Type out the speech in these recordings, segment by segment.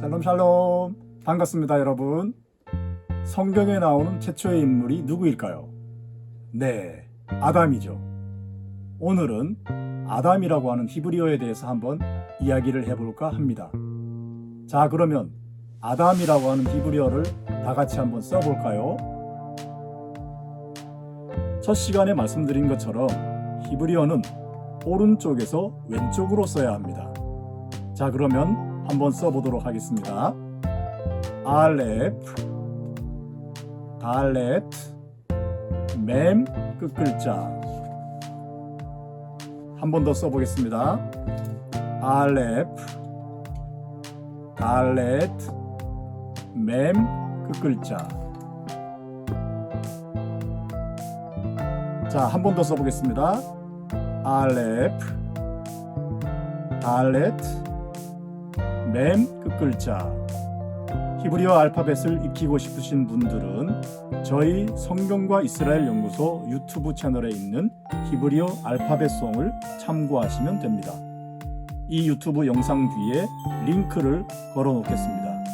샬롬 샬롬. 반갑습니다 여러분. 성경에 나오는 최초의 인물이 누구일까요? 네 아담이죠. 오늘은 아담이라고 하는 히브리어에 대해서 한번 이야기를 해볼까 합니다. 자 그러면 아담이라고 하는 히브리어를 다 같이 한번 써볼까요? 첫 시간에 말씀드린 것처럼 히브리어는 오른쪽에서 왼쪽으로 써야 합니다. 자 그러면 한번 써보도록 하겠습니다. 알레프, 달레트, 맴 끝글자. 한 번 더 써보겠습니다. 알레프, 달레트, 맴 끝글자. 자, 한 번 더 써보겠습니다. 알레프, 달 맴 끝글자 히브리어 알파벳을 익히고 싶으신 분들은 저희 성경과 이스라엘 연구소 유튜브 채널에 있는 히브리어 알파벳송을 참고하시면 됩니다. 이 유튜브 영상 뒤에 링크를 걸어 놓겠습니다.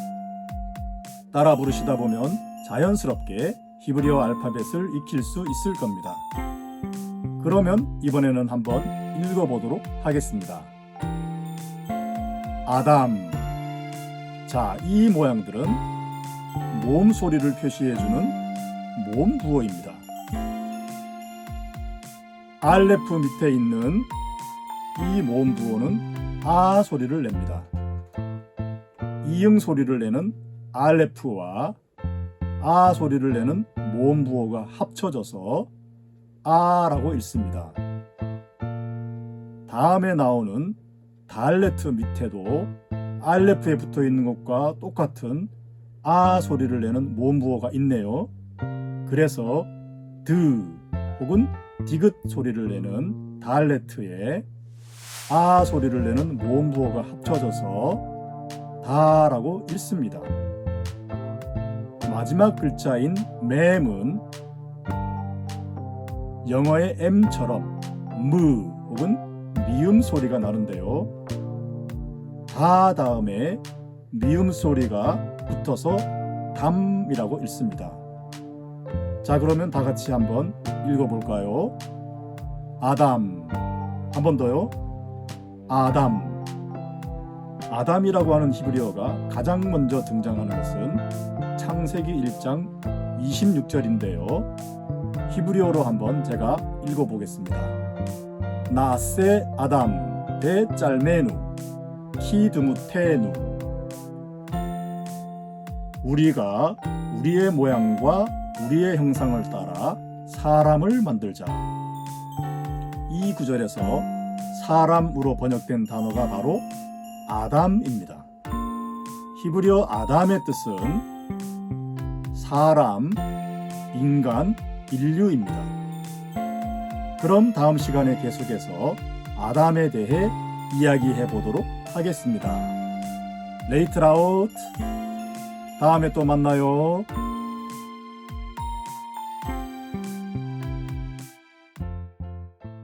따라 부르시다 보면 자연스럽게 히브리어 알파벳을 익힐 수 있을 겁니다. 그러면 이번에는 한번 읽어보도록 하겠습니다. 아담. 자, 이 모양들은 모음 소리를 표시해주는 모음 부호입니다. 알레프 밑에 있는 이 부호는 아 소리를 냅니다. 이응 소리를 내는 알레프와 아 소리를 내는 부호가 합쳐져서 아라고 읽습니다. 다음에 나오는 달레트 밑에도 알레프에 붙어 있는 것과 똑같은 아 소리를 내는 모음부호가 있네요. 그래서 드 혹은 디귿 소리를 내는 달레트에 아 소리를 내는 모음부호가 합쳐져서 다라고 읽습니다. 마지막 글자인 맴은 영어의 M처럼 무 혹은 미음 소리가 나는데요. 다 다음에 미음 소리가 붙어서 담이라고 읽습니다. 자, 그러면 다 같이 한번 읽어볼까요? 아담. 한 번 더요. 아담. 아담이라고 하는 히브리어가 가장 먼저 등장하는 것은 창세기 1장 26절인데요. 히브리어로 한번 제가 읽어보겠습니다. 나세 아담 데 짤메누 키드무테누 우리가 우리의 모양과 우리의 형상을 따라 사람을 만들자. 이 구절에서 사람으로 번역된 단어가 바로 아담입니다. 히브리어 아담의 뜻은 사람, 인간, 인류입니다. 그럼 다음 시간에 계속해서 아담에 대해 이야기해 보도록 하겠습니다. 레이트 라웃. 다음에 또 만나요.